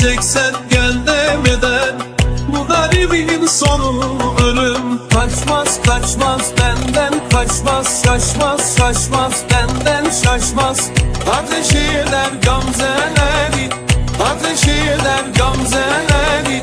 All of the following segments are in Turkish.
Geleceksen gel demeden Bu garibin sonu ölüm. Kaçmaz kaçmaz benden kaçmaz Şaşmaz şaşmaz benden şaşmaz. Ateş eder gamzeleri Ateş eder gamzeleri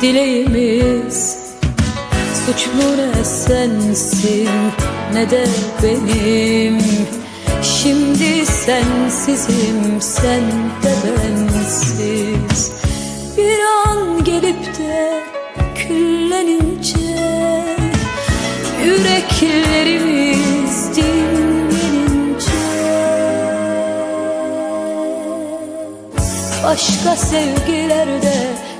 dileğimiz. Suçlu ne sensin ne de benim. Şimdi sensizim sen de bensiz. Bir an gelip de küllenince Yüreklerimiz dinlenince. Başka sevgilerde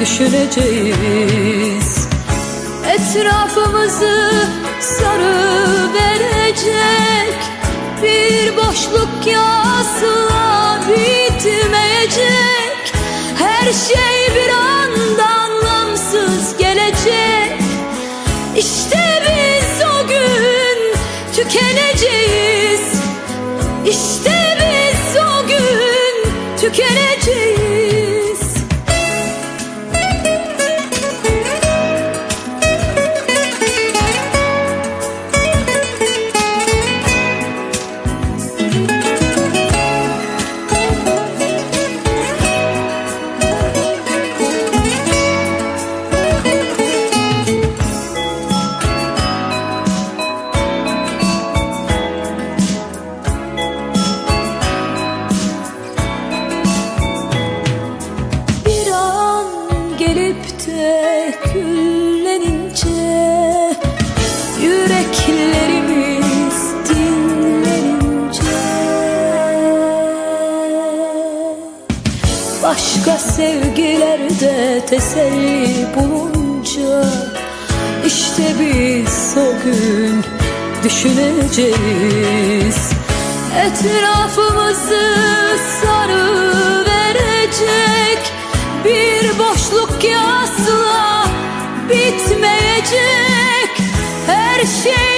düşüneceğiz Etrafımızı sarı verecek Bir boşluk asla bitmeyecek. Her şey bir anda anlamsız gelecek. İşte biz o gün tükeneceğiz. İşte düşüneceğiz. Etrafımızı sarı verecek Bir boşluk asla bitmeyecek. Her şey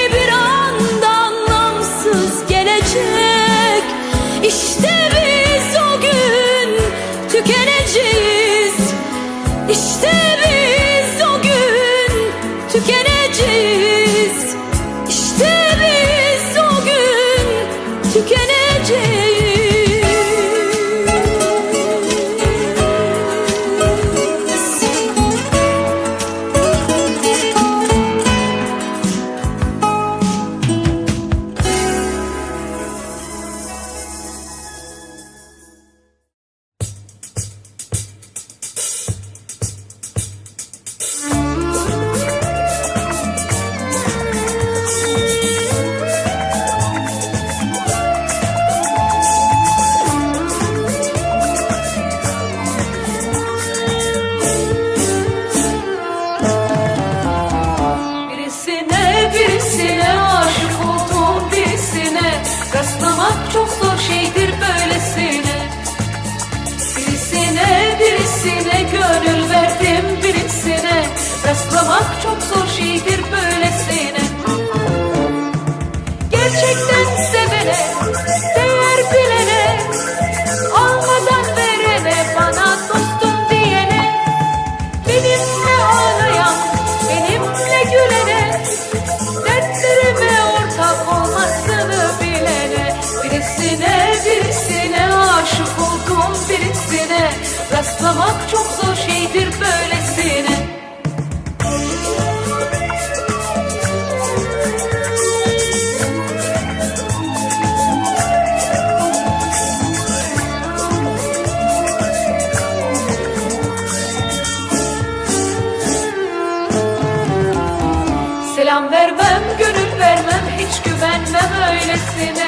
Selam vermem, gönül vermem, hiç güvenmem öylesine.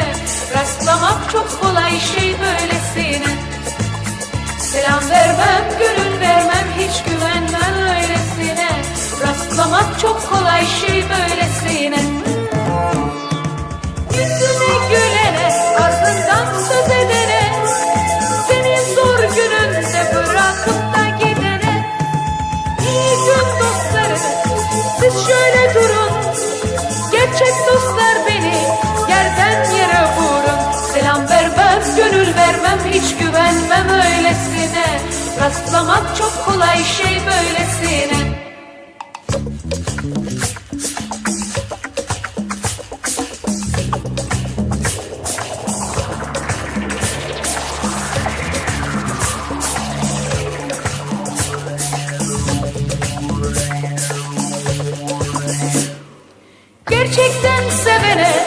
Rastlamak çok kolay şey böylesine. Selam vermem, gönül vermem, hiç güvenmem öylesine. Rastlamak çok kolay şey böylesine. Yüzüne gülene, güvenmem öylesine Rastlamak çok kolay şey böylesine. Gerçekten sevene,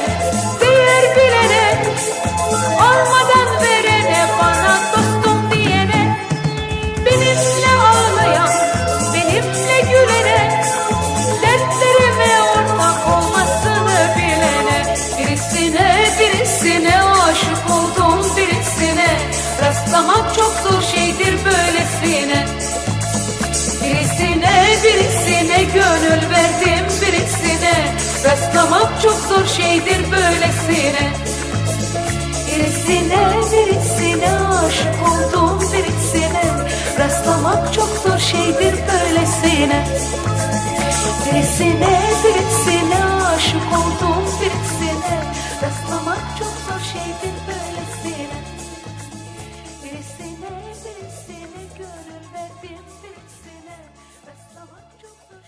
Çok zor şeydir böylesine. Birisine birisine aşık oldum birisine Rastlamak çok zor şeydir böylesine. Birisine birisine aşık oldum birisine Rastlamak çok zor şeydir böylesine. Birisine birisine gönül verdim birisine Rastlamak çok zor